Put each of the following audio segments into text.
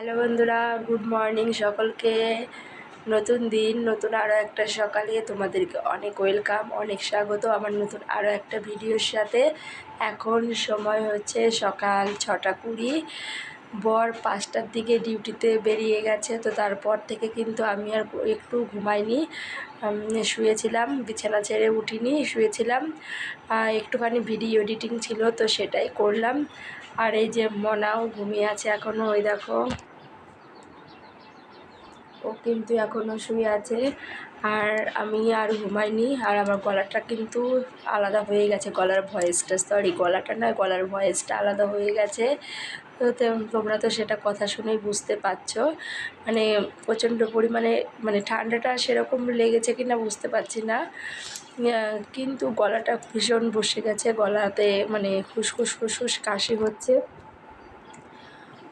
Hello বন্ধুরা, good morning সকলকে। নতুন দিন, নতুন আরও একটা সকালে তোমাদেরকে অনেক ওয়েলকাম, অনেক স্বাগত আমার নতুন আরও একটা ভিডিওর সাথে। এখন সময় হচ্ছে সকাল ছটা কুড়ি। বর পাঁচটার দিকে ডিউটিতে বেরিয়ে গেছে, তো তারপর থেকে কিন্তু আমি আর একটু ঘুমাইনি। শুয়েছিলাম, বিছানা ছেড়ে উঠিনি, শুয়েছিলাম। একটুখানি ভিডিও এডিটিং ছিল, তো সেটাই করলাম। আর এই যে মনাও ঘুমিয়ে আছে এখনও ওই দেখো। ও কিন্তু এখনও শুয়ে আছে। আর আমি আর ঘুমাইনি। আর আমার গলাটা কিন্তু আলাদা হয়ে গেছে। গলার ভয়েসটা সরি গলাটা না, গলার ভয়েসটা আলাদা হয়ে গেছে। তো তোমরা তো সেটা কথা শুনেই বুঝতে পারছ। মানে প্রচণ্ড পরিমাণে মানে ঠান্ডাটা সেরকম লেগেছে কি না বুঝতে পারছি না। কিন্তু গলাটা ভীষণ বসে গেছে। গলাতে মানে খুসখুস খুসখুস কাশি হচ্ছে।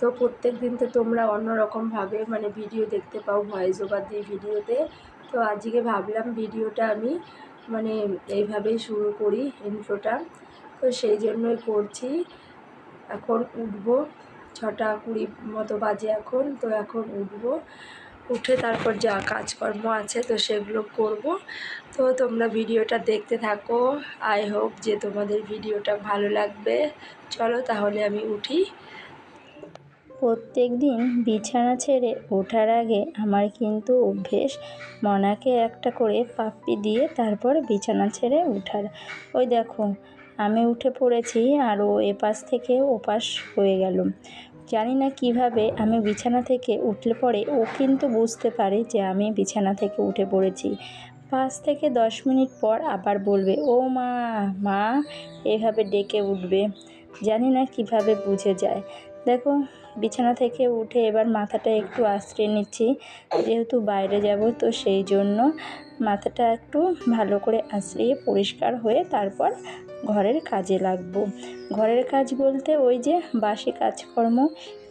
তো প্রত্যেক দিন তো তোমরা অন্যরকমভাবে মানে ভিডিও দেখতে পাও ভয়েস ওভার দিয়ে ভিডিওতে তো। আজকে ভাবলাম ভিডিওটা আমি মানে এইভাবেই শুরু করি ইন্ট্রোটা তো সেই জন্যই করছি। এখন উঠবো, ছটা কুড়ি মতো বাজে এখন, তো এখন উঠবো। উঠে তারপর যা কাজকর্ম আছে তো সেগুলো করব। তো তোমরা ভিডিওটা দেখতে থাকো। আই হোপ যে তোমাদের ভিডিওটা ভালো লাগবে। চলো তাহলে আমি উঠি। প্রত্যেক দিন বিছানা ছেড়ে ওঠার আগে আমার কিন্তু অভ্যেস মনাকে একটা করে পাপ্পি দিয়ে তারপর বিছানা ছেড়ে ওঠার। ওই দেখো, আমি উঠে পড়েছি আর ও এপাশ থেকে ওপাশ হয়ে গেল। জানি না কীভাবে আমি বিছানা থেকে উঠলে পরে ও কিন্তু বুঝতে পারে যে আমি বিছানা থেকে উঠে পড়েছি। পাঁচ থেকে দশ মিনিট পর আবার বলবে, ও মা মা, এভাবে ডেকে উঠবে। জানি না কীভাবে বুঝে যায়। দেখো বিছানা থেকে উঠে এবার মাথাটা একটু আশ্রয় নিচ্ছি, যেহেতু বাইরে যাব, তো সেই জন্য মাথাটা একটু ভালো করে আশ্রিয়ে পরিষ্কার হয়ে তারপর ঘরের কাজে লাগবো। ঘরের কাজ বলতে ওই যে বাসি কাজকর্ম,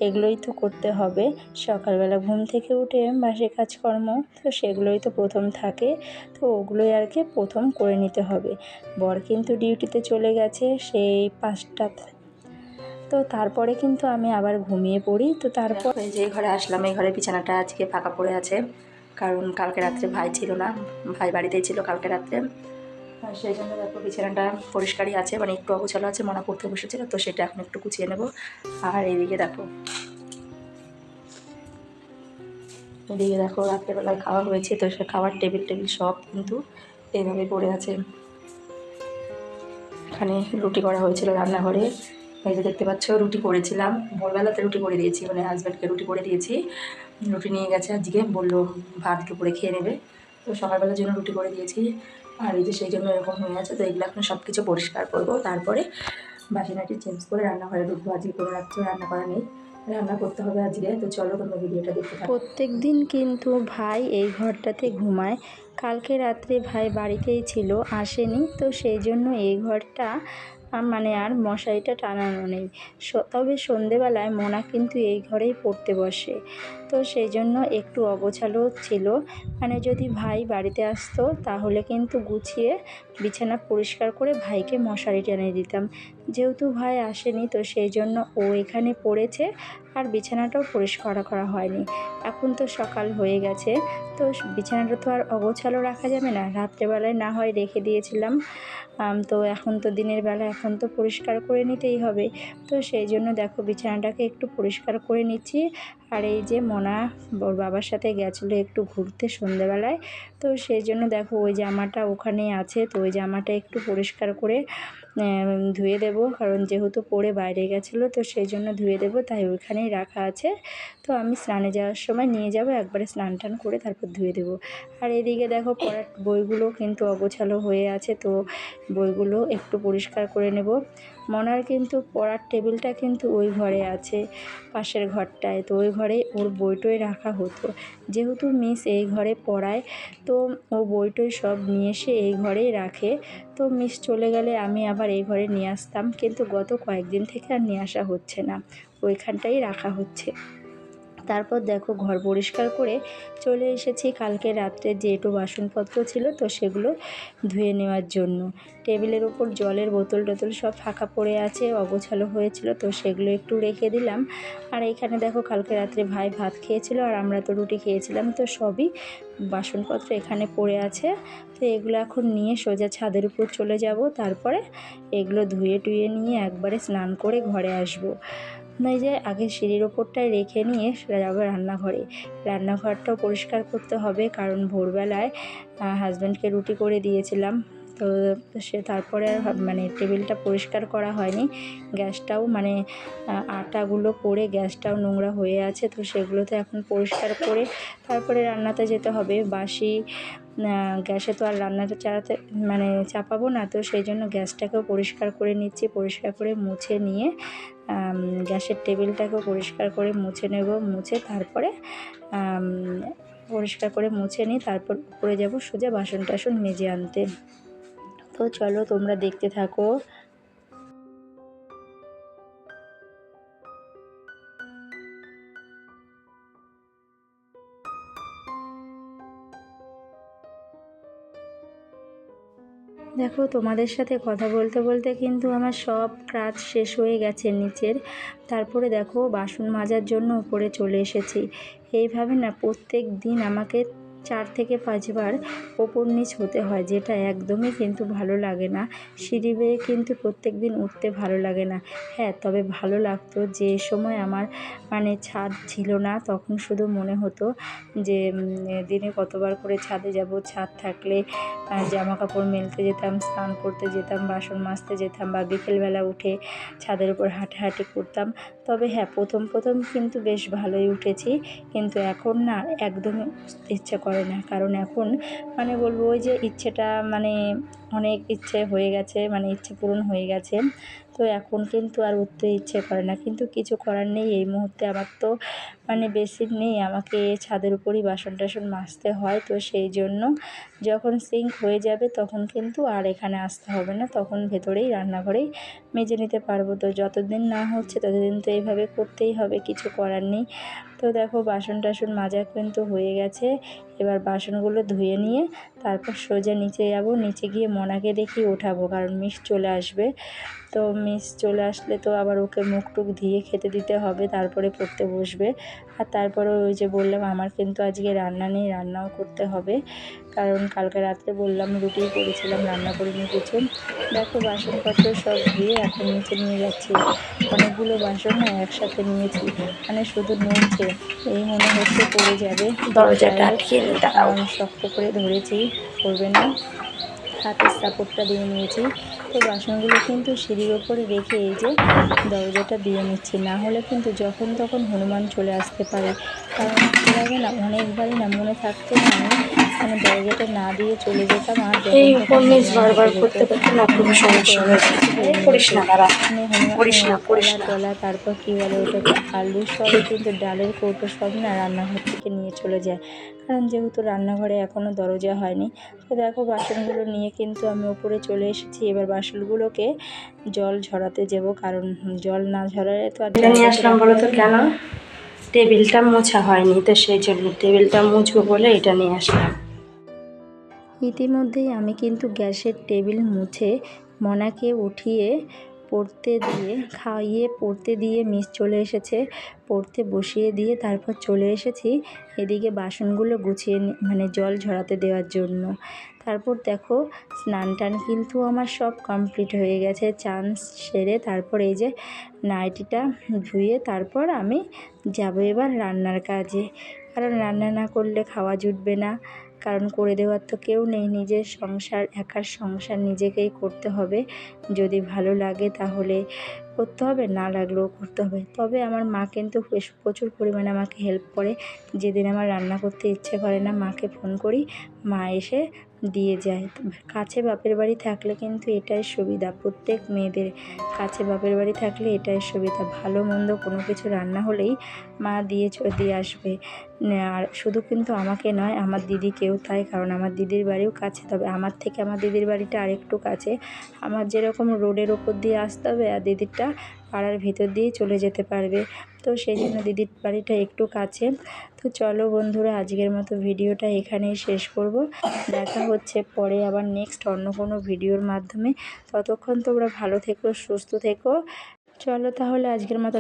এগুলোই তো করতে হবে। সকালবেলা ঘুম থেকে উঠে বাসি কাজকর্ম, তো সেগুলোই তো প্রথম থাকে, তো ওগুলোই আর কি প্রথম করে নিতে হবে। বর কিন্তু ডিউটিতে চলে গেছে, সেই পাঁচটা তো তারপরে কিন্তু আমি আবার ঘুমিয়ে পড়ি, তো তারপর যে ঘরে আসলাম, এই ঘরের বিছানাটা আজকে ফাঁকা পড়ে আছে। কারণ কালকে রাত্রে ভাই ছিল না, ভাই বাড়িতেই ছিল কালকে রাত্রে। সেই জন্য দেখো বিছানাটা পরিষ্কারই আছে মানে একটু অগোছালো আছে, মনে পড়তে বসেছিল, তো সেটা এখন একটু কুচিয়ে নেব। আর এদিকে দেখো এদিকে দেখো রাত্রেবেলায় খাওয়া হয়েছে, তো সে খাওয়ার টেবিল টেবিল সব কিন্তু এইভাবে পড়ে আছে। এখানে রুটি করা হয়েছিল রান্নাঘরে। এই যে দেখতে পাচ্ছ, রুটি করেছিলাম। ভোরবেলাতে রুটি করে দিয়েছি মানে হাজব্যান্ডকে রুটি করে দিয়েছি। রুটি নিয়ে গেছে আজকে, বলল ভাত দুপুরে খেয়ে নেবে। তো সকালবেলার জন্য রুটি করে দিয়েছি। আর এই যে সেই জন্য এরকম হয়ে আছে, তো এগুলো এখন সব কিছু পরিষ্কার করব। তারপরে বাসিনাটি চেঞ্জ করে রান্নাঘরে ঢুকবো। আজকে কোনো রাত্রে রান্না করা নেই। রান্না করতে হবে আজকে। তো চলো তোমরা ভিডিওটা দেখতে প্রত্যেক দিন কিন্তু ভাই এই ঘরটাতে ঘুমায়। কালকে রাত্রে ভাই বাড়িতেই ছিল, আসেনি। তো সেই জন্য এই ঘরটা মানে আর মশারিটা টানানো নেই। তবে সন্ধেবেলায় মোনা কিন্তু এই ঘরেই পড়তে বসে। তো সেই জন্য একটু অগোছালো ছিল। মানে যদি ভাই বাড়িতে আসতো তাহলে কিন্তু গুছিয়ে বিছানা পরিষ্কার করে ভাইকে মশারি টেনে দিতাম। যেহেতু ভাই আসেনি, তো সেই জন্য ও এখানে পড়েছে আর বিছানাটাও পরিষ্কার করা হয়নি। এখন তো সকাল হয়ে গেছে, তো বিছানাটা তো আর অগোছালো রাখা যাবে না। রাত্রেবেলায় না হয় রেখে দিয়েছিলাম তো এখন তো দিনের বেলা এখন তো পরিষ্কার করে নিতেই হবে। তো সেই জন্য দেখো বিছানাটাকে একটু পরিষ্কার করে নিচ্ছি। আর এই যে মোনা ওর বাবার সাথে গেছিল একটু ঘুরতে সন্ধেবেলায়, তো সেই জন্য দেখো ওই জামাটা ওখানেই আছে, তো ওই জামাটা একটু পরিষ্কার করে ধুয়ে দেবো, কারণ যেহেতু পরে বাইরে গেছিল, তো সেই জন্য ধুয়ে দেবো, তাই ওইখানেই রাখা আছে। তো আমি স্নানে যাওয়ার সময় নিয়ে যাব, একবারে স্নান টান করে তারপর ধুয়ে দেবো। আর এদিকে দেখো, পড়ার বইগুলো কিন্তু অগোছালো হয়ে আছে, তো বইগুলো একটু পরিষ্কার করে নেব। মনার কিন্তু পড়ার টেবিলটা কিন্তু ওই ঘরে আছে, পাশের ঘরটায়। তো ওই ঘরে ওর বইটই রাখা হতো। যেহেতু মিস এই ঘরে পড়ায়, তো ও বইটই সব নিয়ে এসে এই ঘরেই রাখে। তো মিস চলে গেলে আমি আবার এই ঘরে নিয়ে আসতাম। কিন্তু গত কয়েকদিন থেকে আর নিয়ে আসা হচ্ছে না। ওইখানটাই রাখা হচ্ছে। তারপর দেখো ঘর পরিষ্কার করে চলে এসেছি। কালকে রাত্রে যে একটু বাসনপত্র ছিল, তো সেগুলো ধুয়ে নেওয়ার জন্য। টেবিলের ওপর জলের বোতল টোতল সব ফাঁকা পড়ে আছে, অগোছালো হয়েছিল, তো সেগুলো একটু রেখে দিলাম। আর এখানে দেখো কালকে রাত্রে ভাই ভাত খেয়েছিল, আর আমরা তো রুটি খেয়েছিলাম, তো সবই বাসনপত্র এখানে পড়ে আছে। তো এগুলো এখন নিয়ে সোজা ছাদের উপর চলে যাব, তারপরে এগুলো ধুয়ে টুয়ে নিয়ে একবারে স্নান করে ঘরে আসব। যে আগে সিঁড়ির ওপরটায় রেখে নিয়ে সেটা যাব রান্নাঘরে। রান্নাঘরটাও পরিষ্কার করতে হবে কারণ ভোরবেলায় হাজব্যান্ডকে রুটি করে দিয়েছিলাম। তো সে তারপরে আর মানে টেবিলটা পরিষ্কার করা হয়নি। গ্যাসটাও মানে আটাগুলো পড়ে গ্যাসটাও নোংরা হয়ে আছে। তো সেগুলোতে এখন পরিষ্কার করে তারপরে রান্নাতে যেতে হবে। বাসি গ্যাসে তো আর রান্নাটা চালাতে মানে চাপাবো না, তো সেই জন্য গ্যাসটাকেও পরিষ্কার করে নিচ্ছি, পরিষ্কার করে মুছে নিয়ে গ্যাসের টেবিলটাকেও পরিষ্কার করে মুছে নেব, মুছে তারপরে পরিষ্কার করে মুছে নিই তারপর উপরে যাব, সোজা বাসন টাসন মেজে আনতে। তো চলো তোমরা দেখতে থাকো। দেখো, তোমাদের সাথে কথা বলতে বলতে কিন্তু আমার সব কাজ শেষ হয়ে গেছে নিচের। তারপরে দেখো, বাসন মাজার জন্য উপরে চলে এসেছি। এইভাবে না প্রত্যেক দিন আমাকে চার থেকে পাঁচবার ওপর নিচ হতে হয়, যেটা একদমই কিন্তু ভালো লাগে না। সিঁড়ি বেয়ে কিন্তু প্রত্যেক দিন উঠতে ভালো লাগে না। হ্যাঁ তবে ভালো লাগতো যে সময় আমার মানে ছাদ ছিল না, তখন শুধু মনে হতো যে দিনে কতবার করে ছাদে যাব। ছাদ থাকলে জামা কাপড় মেলতে যেতাম, স্নান করতে যেতাম, বাসন মাজতে যেতাম বা বিকেলবেলা উঠে ছাদের উপর হাঁটাহাঁটি করতাম। তবে হ্যাঁ প্রথম প্রথম কিন্তু বেশ ভালোই উঠেছি। কিন্তু এখন না, একদমই ইচ্ছে করে না। কারণ এখন মানে বলব ওই যে ইচ্ছেটা মানে অনেক ইচ্ছে হয়ে গেছে মানে ইচ্ছে পূরণ হয়ে গেছে। তো এখন কিন্তু আর উঠতে ইচ্ছে করে না। কিন্তু কিছু করার নেই। এই মুহূর্তে আমার তো মানে বেশি নেই, আমাকে ছাদের উপরই বাসন টাসন মাজতে হয়, তো সেই জন্য যখন সিঙ্ক হয়ে যাবে তখন কিন্তু আর এখানে আসতে হবে না, তখন ভেতরেই রান্নাঘরেই মেজে নিতে পারব। তো যতদিন না হচ্ছে ততদিন তো এইভাবে করতেই হবে, কিছু করার নেই। তো দেখো বাসন টাসন মাজা কিন্তু হয়ে গেছে, এবার বাসনগুলো ধুয়ে নিয়ে তারপর সোজা নিচে যাব, নিচে গিয়ে মনাকে দেখি ওঠাবো, কারণ মিস চলে আসবে। তো মিস চলে আসলে তো আবার ওকে মুখ টুক দিয়ে খেতে দিতে হবে, তারপরে পড়তে বসবে। আর তারপরে ওই যে বললাম আমার কিন্তু আজকে রান্না নেই রান্নাও করতে হবে। কারণ কালকে রাত্রে বললাম রুটি করেছিলাম রান্না করিনি কিছু। দেখো বাসনপত্র সব ধুয়ে এখন নিচে নিয়ে যাচ্ছি। অনেকগুলো বাসন না একসাথে নিয়েছি। মানে শুধু নুনছে। এই মনে হচ্ছে পড়ে যাবে। দরজাটা শক্ত করে ধরেছি। করবে না? হাতের সাপোর্টটা দিয়ে নিয়েছি। তো বাসনগুলো কিন্তু সিঁড়ির ওপরে রেখে এই যে দরজাটা দিয়ে নিচ্ছি। না হলে কিন্তু যখন তখন হনুমান চলে আসতে পারে। কারণ আগে না অনেকবারই না মনে থাকতে না আমি মানে দরজাটা না দিয়ে চলে যেতাম আর এই উপন্যাস বারবার করতে করতে না খুব সমস্যা করিস না মানে করিস না, করিস না। তলা তারপর কী বলে ওটাকে আলু সব কিন্তু ডালের কৌটো সব না রান্নাঘর থেকে নিয়ে চলে যায়। কারণ যেহেতু রান্নাঘরে এখনও দরজা হয়নি তো দেখো বাসনগুলো নিয়ে কিন্তু আমি উপরে চলে এসেছি। এবার বাসনগুলোকে জল ঝরাতে যাব কারণ জল না ঝরালে তো আর নিয়ে আসলাম বলো তো কেন? টেবিলটা মোছা হয়নি তো সেই জন্য টেবিলটা মুছবো বলে এটা নিয়ে আসলাম। ইতিমধ্যেই আমি কিন্তু গ্যাসের টেবিল মুছে মনাকে উঠিয়ে পড়তে দিয়ে, খাইয়ে, পড়তে দিয়ে মিস চলে এসেছে। পড়তে বসিয়ে দিয়ে তারপর চলে এসেছি এদিকে বাসনগুলো গুছিয়ে মানে জল ঝরাতে দেওয়ার জন্য। তারপর দেখো স্নান টান কিন্তু আমার সব কমপ্লিট হয়ে গেছে। চান সেরে তারপর এই যে নাইটিটা ধুয়ে তারপর আমি যাব এবার রান্নার কাজে। কারণ রান্না না করলে খাওয়া জুটবে না। কারণ করে দেওয়ার তো কেউ নেই। নিজের সংসার, একার সংসার নিজেকেই করতে হবে। যদি ভালো লাগে তাহলে করতে হবে, না লাগলেও করতে হবে। তবে আমার মা কিন্তু বেশ প্রচুর পরিমাণে আমাকে হেল্প করে। যেদিন আমার রান্না করতে ইচ্ছে করে না, মাকে ফোন করি। মা এসে দিয়ে যায়। কাছে বাপের বাড়ি থাকলে কিন্তু এটাই সুবিধা। প্রত্যেক মেয়েদের কাছে বাপের বাড়ি থাকলে এটাই সুবিধা। ভালো মন্দ কোনো কিছু রান্না হলেই মা দিয়ে দিয়ে আসবে। আর শুধু কিন্তু আমাকে নয়, আমার দিদিকেও তাই, কারণ আমার দিদির বাড়িও কাছে। তবে আমার থেকে আমার দিদির বাড়িটা আরেকটু কাছে। আমার যেরকম রোডের ওপর দিয়ে আসতে হবে আর দিদিরটা পাড়ার ভেতর দিয়ে চলে যেতে পারবে। তো সেই জন্য দিদির বাড়িটা একটু কাছে। তো চলো বন্ধুরা, আজকের মতো ভিডিওটা এখানেই শেষ করব। দেখা হচ্ছে পরে আবার নেক্সট অন্য কোনো ভিডিওর মাধ্যমে। ততক্ষণ তোমরা ভালো থেকো, সুস্থ থেকো। চলো তাহলে আজকের মতো